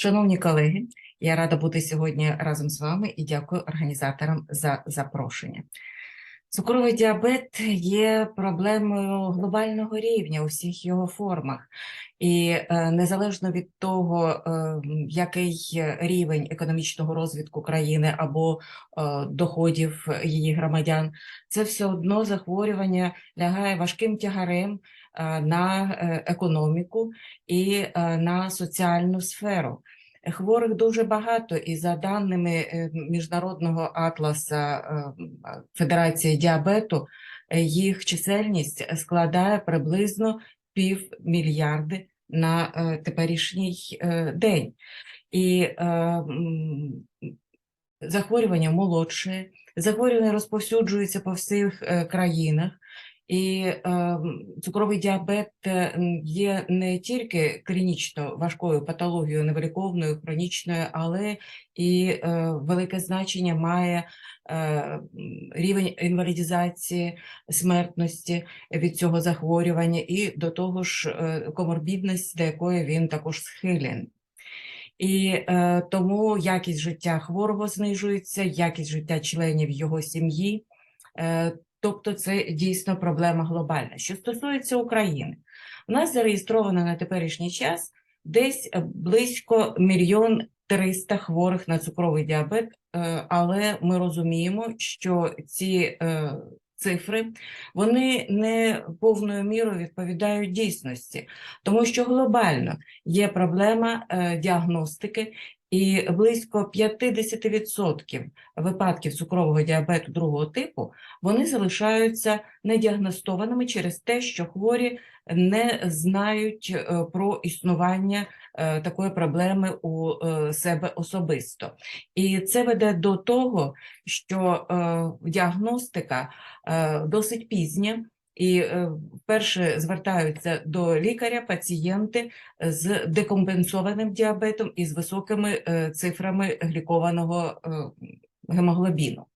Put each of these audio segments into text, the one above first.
Шановні колеги, я рада бути сьогодні разом з вами і дякую організаторам за запрошення. Цукровий діабет є проблемою глобального рівня у всіх його формах, і е, незалежно від того, е, який рівень економічного розвитку країни або е, доходів її громадян, це все одно захворювання лягає важким тягарем на е, економіку і е, на соціальну сферу. Хворих дуже багато, і за даними е, міжнародного атласа е, Федерації діабету, е, їх чисельність складає приблизно півмільярди на е, теперішній е, день. І е, захворювання молодше, захворювання розповсюджуються по всіх е, країнах. І е, цукровий діабет е, є не тільки клінічно важкою патологією, невиліковною, хронічною, але і е, велике значення має е, рівень інвалідізації, смертності від цього захворювання, і до того ж е, коморбідність, до якої він також схилен. І е, тому якість життя хворого знижується, якість життя членів його сім'ї. Е, тобто це дійсно проблема глобальна. Що стосується України, у нас зареєстровано на теперішній час десь е, близько мільйон триста хворих на цукровий діабет, е, але ми розуміємо, що ці е, цифри вони не повною мірою відповідають дійсності, тому що глобально є проблема діагностики, і близько 50% випадків цукрового діабету другого типу вони залишаються недіагностованими через те, що хворі не знають е, про існування е, такої проблеми у е, себе особисто. І це веде до того, що діагностика досить пізня. І е, вперше звертаються до лікаря пацієнти з декомпенсованим діабетом і з високими е, цифрами глікованого е, гемоглобіну.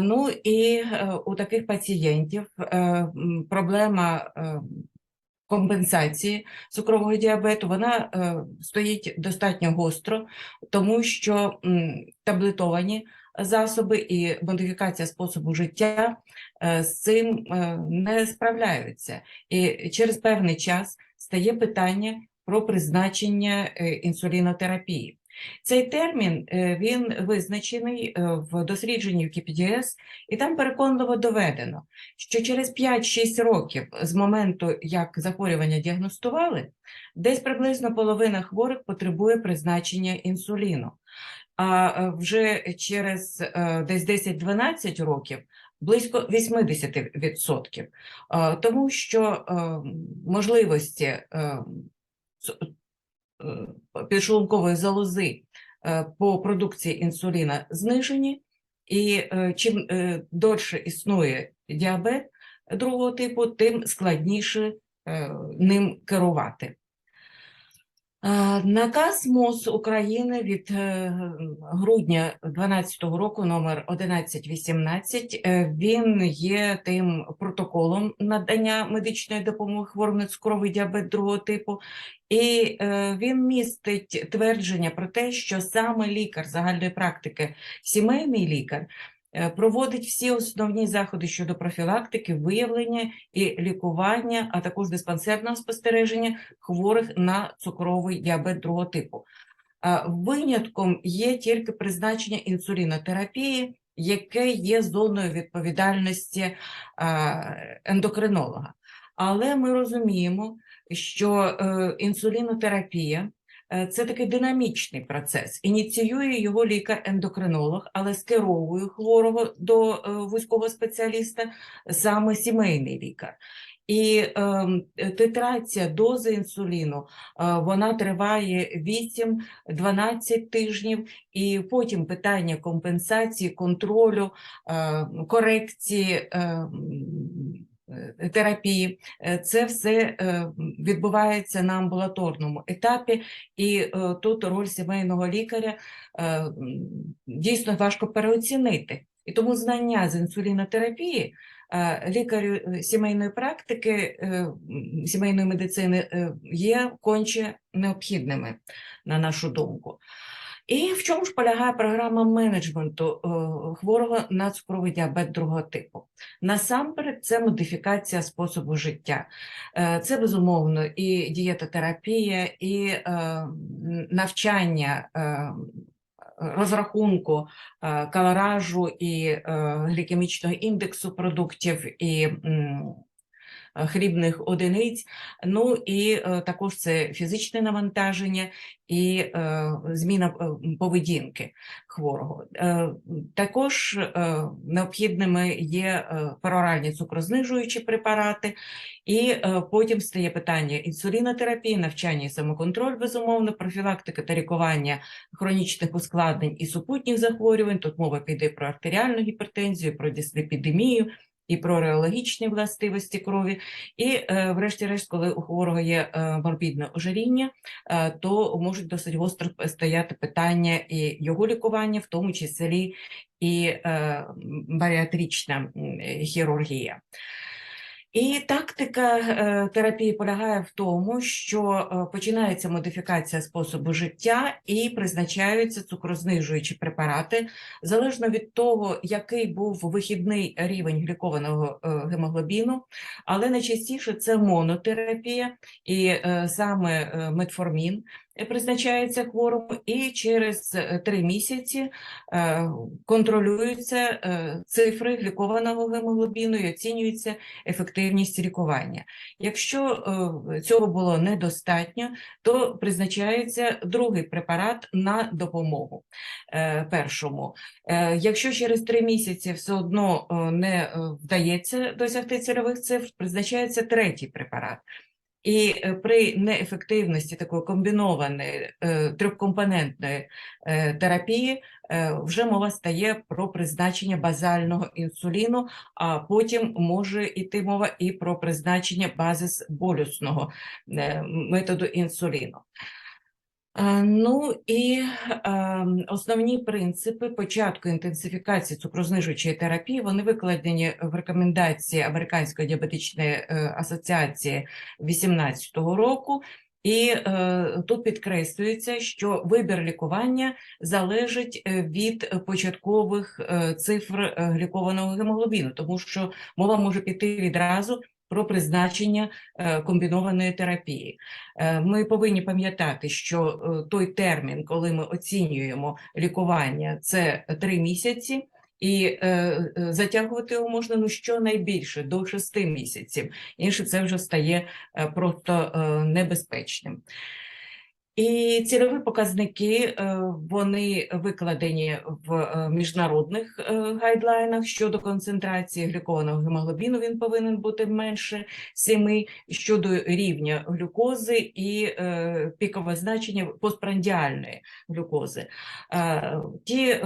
Ну і у таких пацієнтів проблема компенсації цукрового діабету вона стоїть достатньо гостро, тому що таблетовані засоби і модифікація способу життя е, з цим е, не справляються. І через певний час стає питання про призначення е, інсулінотерапії. Цей термін він визначений в дослідженні в і там переконливо доведено, що через 5-6 років з моменту, як захворювання діагностували, десь приблизно половина хворих потребує призначення інсуліну. А е, вже через е, десь 10-12 років близько 80%. Е, Тому що е, можливості підшлункової залози по продукції інсуліна знижені, і чим довше існує діабет другого типу, тим складніше ним керувати. Е, Наказ МОЗ України від е, грудня 2012 року, номер 1118, е, він є тим протоколом надання медичної допомоги хворим на діабет другого типу, і він містить твердження про те, що саме лікар загальної практики, сімейний лікар, проводить всі основні заходи щодо профілактики, виявлення і лікування, а також диспансерного спостереження хворих на цукровий діабет другого типу. Винятком є тільки призначення інсулінотерапії, яке є зоною відповідальності ендокринолога. Але ми розуміємо, що е, інсулінотерапія е, це такий динамічний процес. Ініціює його лікар-ендокринолог, але скеровує хворого до е, вузького спеціаліста саме сімейний лікар. І ем, титрація дози інсуліну е, вона триває 8-12 тижнів, і потім питання компенсації, контролю, е, корекції. е, е, Терапії, Е, це все е, відбувається на амбулаторному етапі, і е, тут роль сімейного лікаря е, дійсно важко переоцінити. І тому знання з інсулінотерапії е, лікарю е, сімейної практики, е, сімейної медицини е, є конче необхідними, на нашу думку. І в чому ж полягає програма менеджменту е, хворого на цукровий діабет другого типу? Насамперед, це модифікація способу життя. Е, Це безумовно і дієтотерапія, і е, навчання. Розрахунку калоражу і глікемічного індексу продуктів і хлібних одиниць, ну і е, також це фізичне навантаження і е, зміна е, поведінки хворого. Також необхідними є пероральні цукрознижуючі препарати, і потім стає питання інсулінотерапії, навчання і самоконтроль, безумовно, профілактика та лікування хронічних ускладнень і супутніх захворювань. Тут мова піде про артеріальну гіпертензію, про дислепідемію і про реологічні властивості крові. І, е, врешті-решт, коли у хворого є е, морбідне ожиріння, е, то можуть досить гостро стояти питання і його лікування, в тому числі і баріатрична хірургія. І тактика е, терапії полягає в тому, що е, починається модифікація способу життя і призначаються цукрознижуючі препарати. Залежно від того, який був вихідний рівень глікованого е, гемоглобіну, але найчастіше це монотерапія, і саме метформін призначається хворому, і через е, три місяці е, контролюються е, цифри глікованого гемоглобіну і оцінюється ефективність лікування. Якщо цього було недостатньо, то призначається другий препарат на допомогу першому. Якщо через три місяці все одно не вдається досягти цільових цифр, призначається третій препарат. І е, при неефективності такої комбінованої е, трьохкомпонентної е, терапії вже мова стає про призначення базального інсуліну, а потім може йти мова і про призначення базис болюсного методу інсуліну. Е, Ну і е, основні принципи початку інтенсифікації цукрознижуючої терапії вони викладені в рекомендації Американської діабетичної е, асоціації 2018 року. І е, тут підкреслюється, що вибір лікування залежить е, від початкових цифр глікованого гемоглобіну, тому що мова може піти відразу про призначення е, комбінованої терапії. Е, Ми повинні пам'ятати, що е, той термін, коли ми оцінюємо лікування, це три місяці. І е, затягувати його можна ну щонайбільше до 6 місяців. Інше це вже стає е, просто е, небезпечним. І цільові показники е, вони викладені в е, міжнародних е, гайдлайнах щодо концентрації глікованого гемоглобіну. Він повинен бути менше 7, щодо рівня глюкози і пікове значення постпрандіальної глюкози. Ті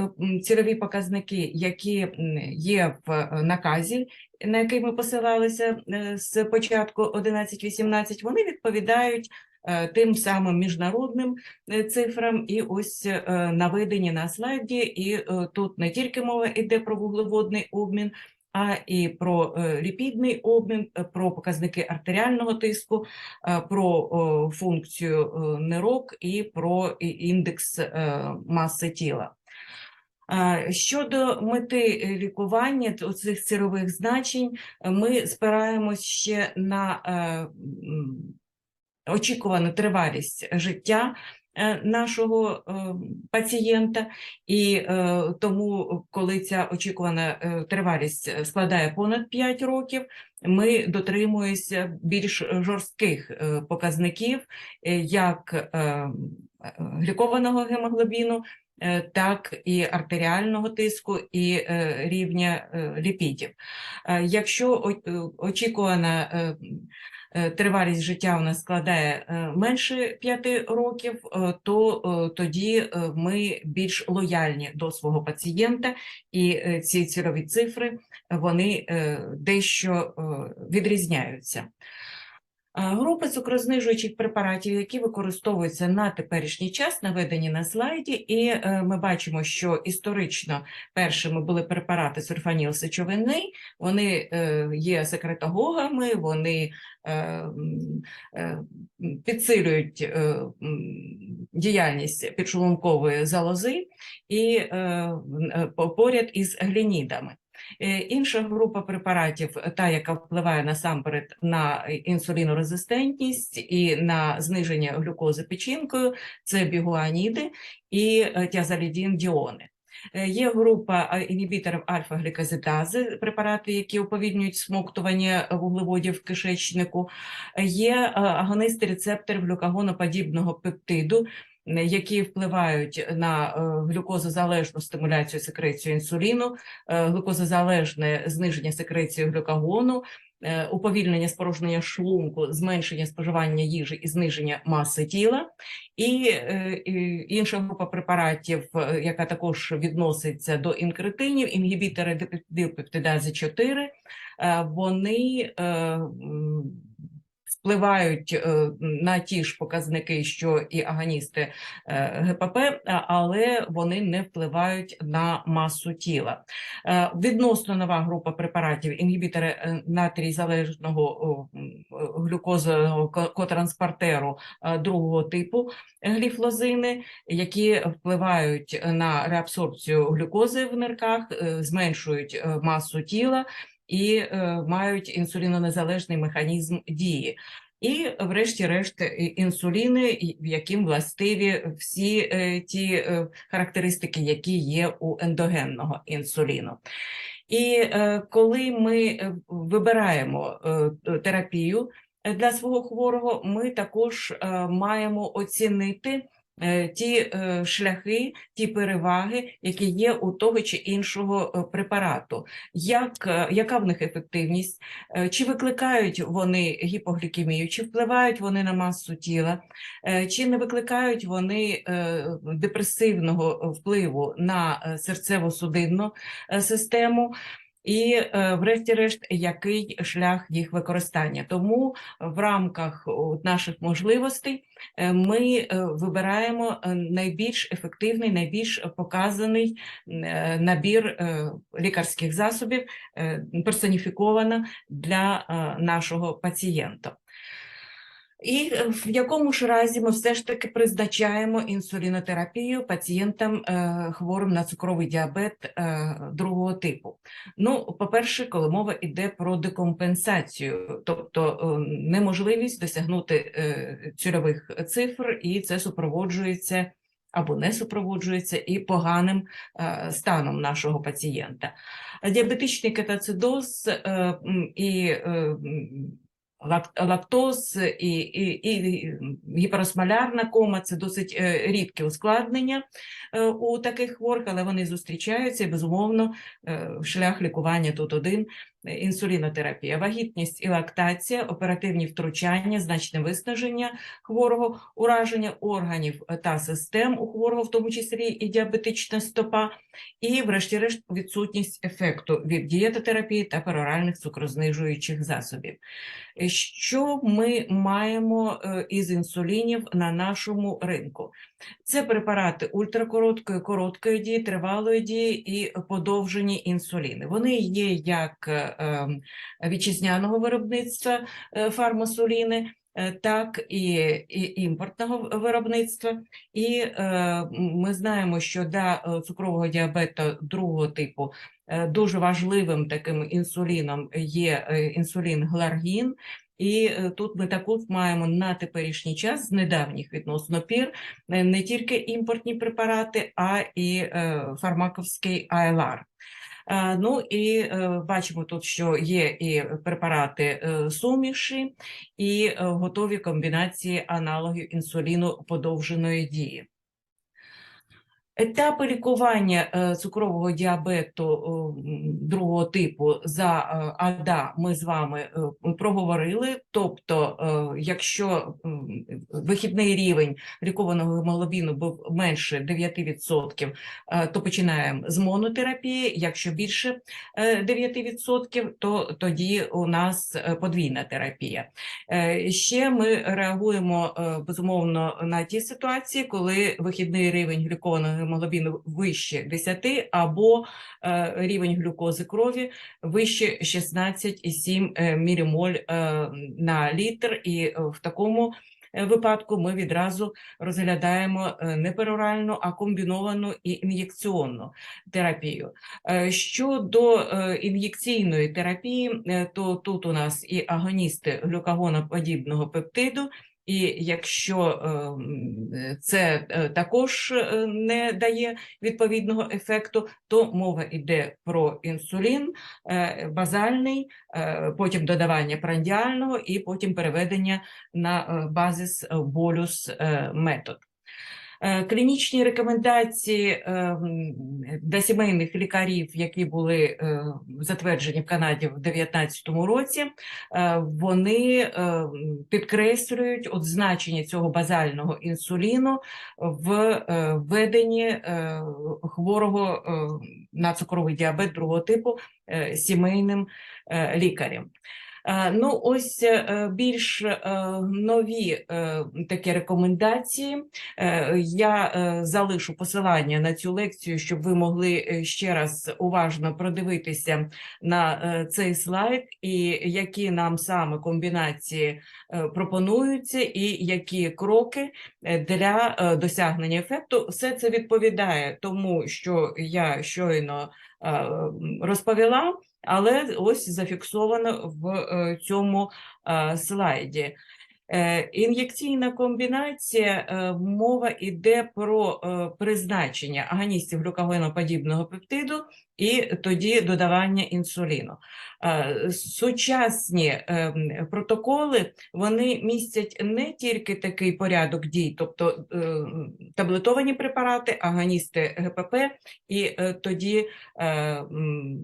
цільові показники, які є в наказі, на який ми посилалися з початку 11-18, вони відповідають тим самим міжнародним е, цифрам, і ось е, наведені на слайді. І е, тут не тільки мова йде про вуглеводний обмін, а і про е, ліпідний обмін, е, про показники артеріального тиску, е, про функцію е, нирок і про індекс е, маси тіла. Е, Щодо мети е, лікування оцих цільових значень, е, ми спираємось ще на е, очікувану тривалість життя е, нашого е, пацієнта, і е, тому, коли ця очікувана тривалість складає понад 5 років, ми дотримуємося більш жорстких показників, як глікованого гемоглобіну, так і артеріального тиску, і рівня ліпідів. Якщо очікувана тривалість життя у нас складає е, менше 5 років, е, то е, тоді е, ми більш лояльні до свого пацієнта, і е, ці цільові цифри вони е, дещо е, відрізняються. А, Групи цукрознижуючих препаратів, які використовуються на теперішній час, наведені на слайді, і е, ми бачимо, що історично першими були препарати сульфаніл сечовинний, вони е, є секретагогами, вони е, е, підсилюють е, діяльність підшлункової залози і е, е, поряд із глінідами. Е, Інша група препаратів, та яка впливає насамперед на інсулінорезистентність і на зниження глюкози печінкою, це бігуаніди і е, тіазолідін-діони. Е, Є група а, інгібіторів альфа-глікозидази, препарати, які уповільнюють смоктування вуглеводів в кишечнику. Е, Є е, агонисти рецепторів глюкагоноподібного пептиду, е, які впливають на е, глюкозозалежну стимуляцію секрецію інсуліну, е, глюкозозалежне зниження секреції глюкагону, е, уповільнення спорожнення шлунку, зменшення споживання їжі і зниження маси тіла. І, е, інша група препаратів, е, яка також відноситься до інкретинів, інгібітори дипептидази 4, е, вони е, впливають е, на ті ж показники, що і агоністи е, ГПП, але вони не впливають на масу тіла. Е, Відносно нова група препаратів інгібітори е, натрій залежного глюкозового ко- котранспортеру е, другого типу гліфлозини, які впливають на реабсорбцію глюкози в нирках, е, зменшують е, масу тіла і е, мають інсулінонезалежний механізм дії. І, врешті-решт, інсуліни, в яким властиві всі е, ті е, характеристики, які є у ендогенного інсуліну. І коли ми вибираємо терапію для свого хворого, ми також маємо оцінити ті е, шляхи, ті переваги, які є у того чи іншого е, препарату. Як, е, яка в них ефективність, Е, чи викликають вони гіпоглікемію, чи впливають вони на масу тіла, е, чи не викликають вони е, депресивного впливу на е, серцево-судинну е, систему. І, е, врешті-решт, який шлях їх використання. Тому в рамках наших можливостей е, ми е, вибираємо найбільш ефективний, найбільш показаний набір лікарських засобів, персоніфіковано для нашого пацієнта. І е, в якому ж разі ми все ж таки призначаємо інсулінотерапію пацієнтам е, хворим на цукровий діабет е, другого типу. Ну, по-перше, коли мова йде про декомпенсацію, тобто е, неможливість досягнути е, цільових цифр, і це супроводжується або не супроводжується і поганим е, станом нашого пацієнта. Діабетичний кетоацидоз е, і е, лактоз і, і, і гіперосмолярна кома це досить е, рідкі ускладнення е, у таких хворих, але вони зустрічаються і безумовно е, шлях лікування тут один інсулінотерапія, вагітність і лактація, оперативні втручання, значне виснаження хворого, ураження органів та систем у хворого, в тому числі і діабетична стопа, і, врешті-решт, відсутність ефекту від дієтотерапії та пероральних цукрознижуючих засобів. Що ми маємо е, із інсулінів на нашому ринку? Це препарати ультракороткої, короткої дії, тривалої дії і подовжені інсуліни. Вони є як е, ем, вітчизняного виробництва е, фармасуліни, е, так і, імпортного виробництва. І ми знаємо, що для цукрового діабету другого типу дуже важливим таким інсуліном є інсулін гларгін. І е, тут ми також маємо на теперішній час з недавніх відносно пір е, не тільки імпортні препарати, а і е, фармаковський АЛР. Ну і бачимо тут, що є і препарати суміші, і готові комбінації аналогів інсуліну подовженої дії. Етапи лікування е, цукрового діабету е, другого типу за е, АДА ми з вами проговорили. Тобто, якщо вихідний рівень лікованого гемоглобіну був менше 9%, е, то починаємо з монотерапії. Якщо більше е, 9%, то тоді у нас подвійна терапія. Ще ми реагуємо безумовно на ті ситуації, коли вихідний рівень глюкованого гемоглобіну вище 10 або е, рівень глюкози крові вище 16,7 е, мілімоль е, на літр. І в такому випадку ми відразу розглядаємо не пероральну, а комбіновану і ін'єкціонну терапію. Щодо ін'єкційної терапії, то тут у нас і агоністи глюкагоноподібного пептиду, і якщо е, е, це е, також не дає відповідного ефекту, то мова йде про інсулін базальний, потім додавання прандіального і потім переведення на базис болюс метод. Е, Клінічні рекомендації е, для сімейних лікарів, які були е, затверджені в Канаді в 2019 році, вони підкреслюють от значення цього базального інсуліну в введенні хворого на цукровий діабет другого типу сімейним лікарем. Е, Ну, ось е, більш е, нові е, такі рекомендації. Я залишу посилання на цю лекцію, щоб ви могли ще раз уважно продивитися на цей слайд, і які нам саме комбінації пропонуються, і які кроки для досягнення ефекту. Все це відповідає тому, що я щойно розповіла, але ось зафіксовано в е, цьому е, слайді. Е, Ін'єкційна комбінація, е, мова йде про е, призначення агоністів глюкагоноподібного пептиду і тоді додавання інсуліну. Е, Сучасні е, протоколи вони містять не тільки такий порядок дій, тобто е, таблетовані препарати, агоністи ГПП і е, тоді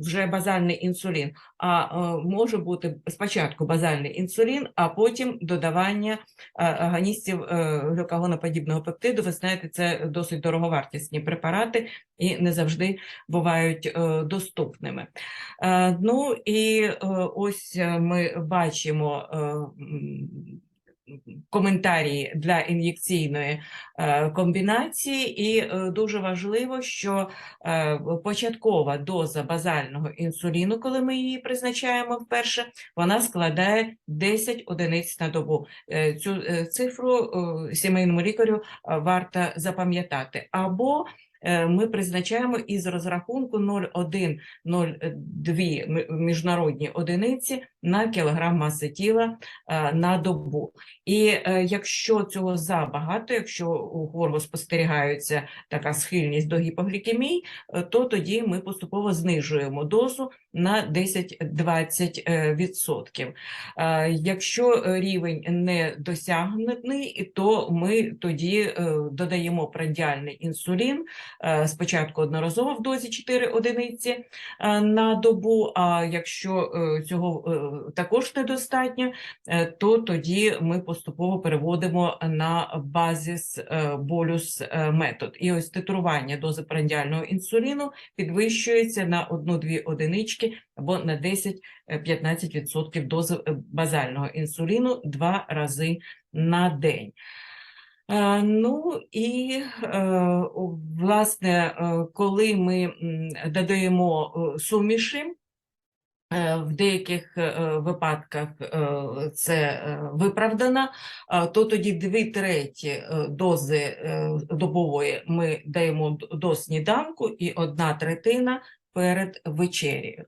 вже базальний інсулін, а може бути спочатку базальний інсулін, а потім додавання агоністів глюкагоноподібного пептиду. Ви знаєте, це досить дороговартісні препарати і не завжди бувають доступними. Е, Ну і е, ось е, ми бачимо е, коментарі для ін'єкційної е, комбінації, і е, дуже важливо, що е, початкова доза базального інсуліну, коли ми її призначаємо вперше, вона складає 10 одиниць на добу. Е, Цю е, цифру е, сімейному лікарю е, варто запам'ятати. Або е, ми призначаємо із розрахунку 0,1-0,2 міжнародні одиниці на кілограм маси тіла е, на добу. І е, якщо цього забагато, якщо у хворого спостерігається така схильність до гіпоглікемії, е, то тоді ми поступово знижуємо дозу на 10-20%. е. Е, Якщо рівень не досягнений, то ми тоді е, додаємо прандіальний інсулін спочатку одноразово в дозі 4 одиниці на добу. А якщо цього також недостатньо, то тоді ми поступово переводимо на базис е, болюс метод. І ось титрування дози прандіального інсуліну підвищується на 1-2 одинички або на 10-15% дози е, базального інсуліну два рази на день. Ну і е, власне, е, коли ми додаємо суміші, в деяких випадках це виправдано, то тоді дві треті дози добової ми даємо до сніданку і одна третина перед вечерею.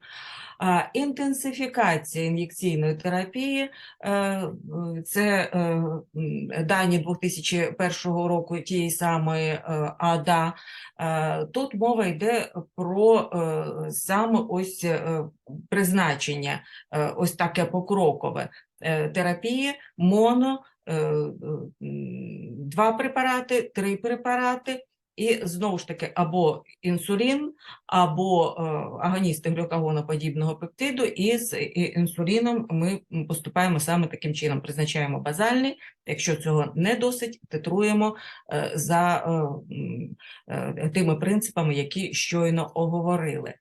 А інтенсифікація ін'єкційної терапії е, це е, дані 2001 року тієї самої е, АДА. Тут мова йде про саме ось призначення, ось таке покрокове терапії, моно, два препарати, три препарати і знову ж таки або інсулін, або е, агоністи глюкагоноподібного пептиду, і з інсуліном ми поступаємо саме таким чином. Призначаємо базальний, якщо цього не досить, титруємо е, за е, тими принципами, які щойно оговорили.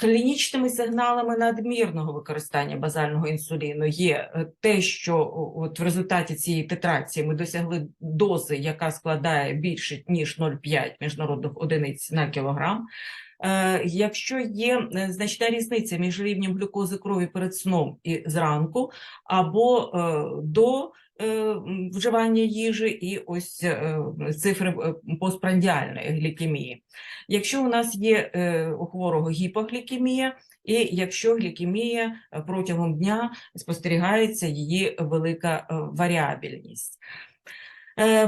Клінічними сигналами надмірного використання базального інсуліну є е, те, що от в результаті цієї титрації ми досягли дози, яка складає більше ніж 0,5 міжнародних одиниць на кілограм. Е, Якщо є е, значна різниця між рівнем глюкози крові перед сном і зранку, або до вживання їжі, і ось е, цифри е, постпрандіальної глікемії. Якщо у нас є е, у хворого гіпоглікемія, і якщо глікемія е, протягом дня спостерігається її велика е, варіабельність. Е,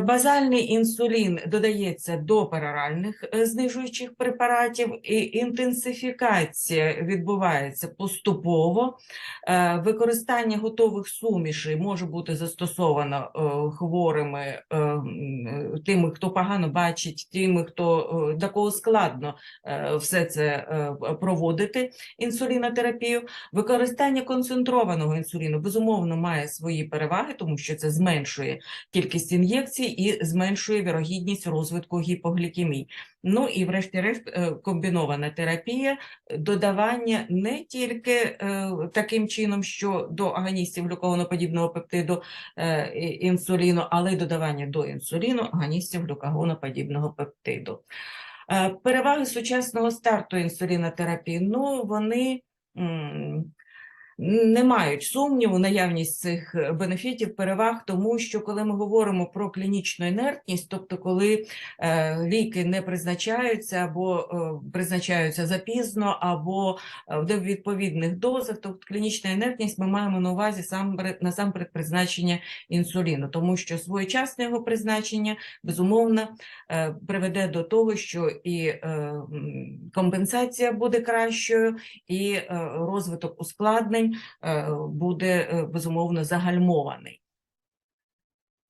Базальний інсулін додається до пероральних е, знижуючих препаратів, і інтенсифікація відбувається поступово. Е, Використання готових сумішей може бути застосовано е, хворими, е, е, тими, хто погано бачить, тими, хто е, для кого складно е, все це е, проводити інсулінотерапію. Використання концентрованого інсуліну безумовно має свої переваги, тому що це зменшує кількість ін'єкцій і зменшує вірогідність розвитку гіпоглікемії. Ну і врешті-решт е, комбінована терапія, додавання не тільки е, таким чином, що до агоністів глюкагоноподібного пептиду е, інсуліну, але й додавання до інсуліну агоністів глюкагоноподібного пептиду. Переваги сучасного старту інсулінотерапії, ну вони не мають сумніву наявність цих е, бенефітів, переваг, тому що коли ми говоримо про клінічну інертність, тобто коли е, ліки не призначаються або е, призначаються запізно, або в відповідних дозах, тобто клінічна інертність ми маємо на увазі сам насамперед призначення інсуліну, тому що своєчасне його призначення безумовно приведе до того, що і компенсація буде кращою, і розвиток ускладнень е, буде е, безумовно загальмований.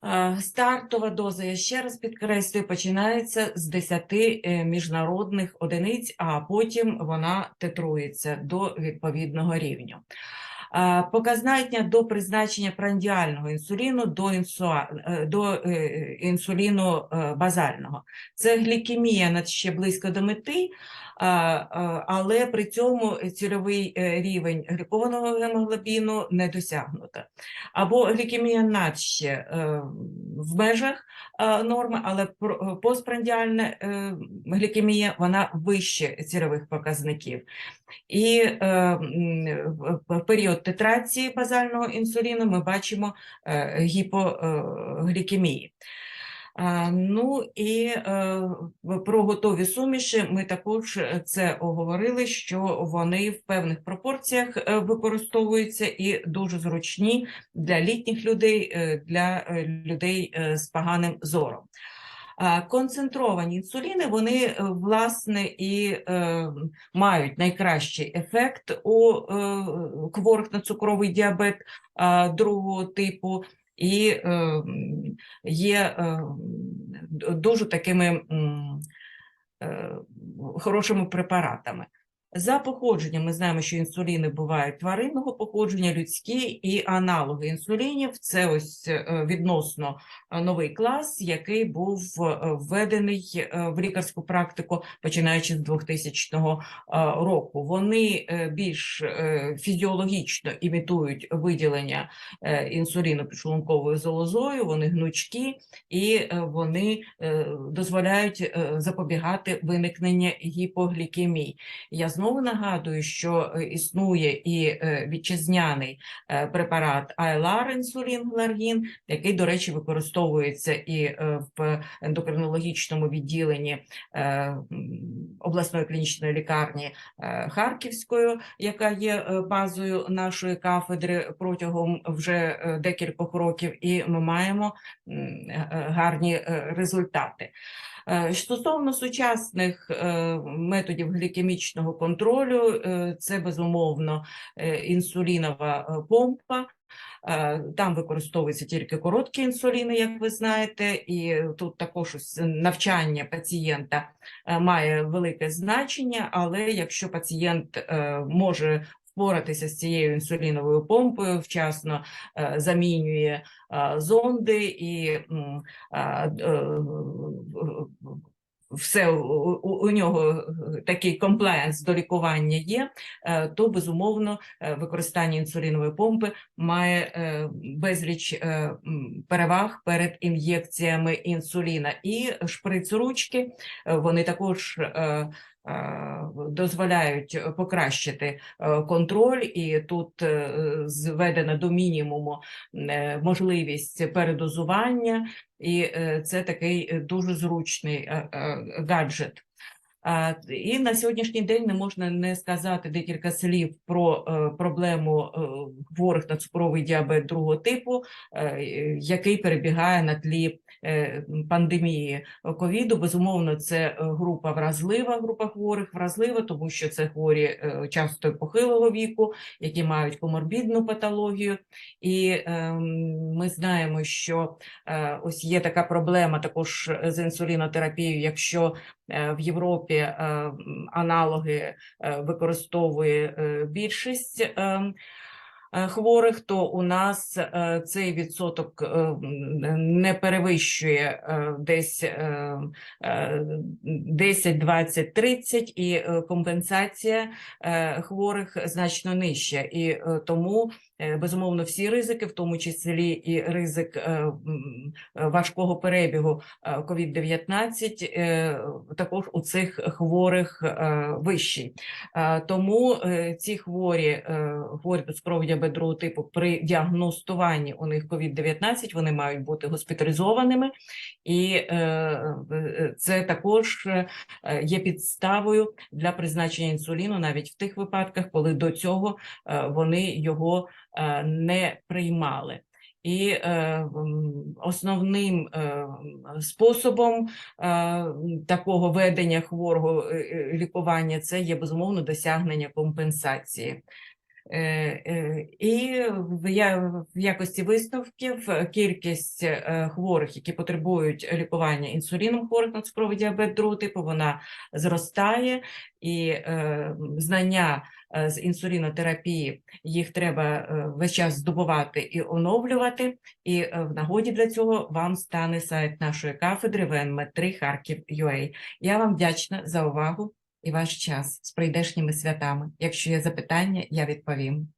Е, Стартова доза, я ще раз підкреслюю, починається з 10 е, міжнародних одиниць, а потім вона титрується до відповідного рівня. Показання до призначення прандіального інсуліну до, інсуа... до інсуліну базального. Це глікемія ще близько до мети, але при цьому цільовий е, рівень глікованого гемоглобіну не досягнуто. Або глікемія надще е, в межах е, норми, але постпрандіальна глікемія вона вище цільових показників. І в- період титрації базального інсуліну ми бачимо гіпоглікемії. Ну і е, про готові суміші ми також е, це оговорили, що вони в певних пропорціях е, використовуються і дуже зручні для літніх людей, е, для е, людей е, з поганим зором. Концентровані інсуліни, вони е, власне і е, мають найкращий ефект у е, хворих на цукровий діабет а, другого типу і е, є е, дуже такими е, хорошими препаратами. За походженням ми знаємо, що інсуліни бувають тваринного походження, людські і аналоги інсулінів. Це ось е, відносно е, новий клас, який був е, введений в лікарську практику починаючи з 2000 е, року. Вони більш фізіологічно імітують виділення інсуліну підшлунковою залозою, вони гнучкі і вони дозволяють запобігати виникнення гіпоглікемії. Я знову нагадую, що е, існує і е, вітчизняний е, препарат Айлар інсулін гларгін, який, до речі, використовується і в ендокринологічному відділенні обласної клінічної лікарні Харківської, яка є базою нашої кафедри протягом вже декількох років, і ми маємо гарні результати. Е, Стосовно сучасних е, методів глікемічного контролю, е, це безумовно інсулінова помпа. Там використовуються тільки короткі інсуліни, як ви знаєте, і тут також навчання пацієнта має велике значення, але якщо пацієнт може впоратися з цією інсуліновою помпою, вчасно е, замінює е, зонди і е, все у, у- нього такий комплаєнс до лікування є, то безумовно використання інсулінової помпи має безліч переваг перед ін'єкціями інсуліна. І шприц-ручки е, вони також дозволяють покращити е, контроль, і тут е, зведена до мінімуму е, можливість передозування, і е, це такий е, дуже зручний е, е, гаджет. І на сьогоднішній день не можна не сказати декілька слів про е, проблему е, хворих на цукровий діабет другого типу, е, який перебігає на тлі е, пандемії ковіду. Безумовно, це е, група вразлива, група хворих вразлива, тому що це хворі е, часто похилого віку, які мають коморбідну патологію. І ем, ми знаємо, що е, ось є така проблема також з інсулінотерапією, якщо е, в Європі е, аналоги е, використовує е, більшість ем, е, хворих, то у нас е, цей відсоток е, не перевищує е, десь е, е, 10, 20, 30, і е, компенсація е, хворих значно нижча. І е, тому Е, Безумовно, всі ризики, в тому числі і ризик е, е, важкого перебігу е, COVID-19, е, також у цих хворих е, вищий. Е, Тому е, ці хворі, е, хворі на цукровий діабет другого типу, при діагностуванні у них COVID-19, вони мають бути госпіталізованими, і е, е, це також е, є підставою для призначення інсуліну навіть в тих випадках, коли до цього е, вони його е, не приймали. І е, основним е, способом е, такого ведення хворого е, е, лікування це є безумовно досягнення компенсації. Е, е, І в я- в якості висновків е, кількість е, хворих, які потребують лікування інсуліном хворих на цукровий діабет другого типу, вона зростає, і е, знання е, з інсулінотерапії їх треба е, весь час здобувати і оновлювати. І е, в нагоді для цього вам стане сайт нашої кафедри ВНМ 3 Харків.UA. Я вам вдячна за увагу і ваш час з прийдешніми святами. Якщо є запитання, я відповім.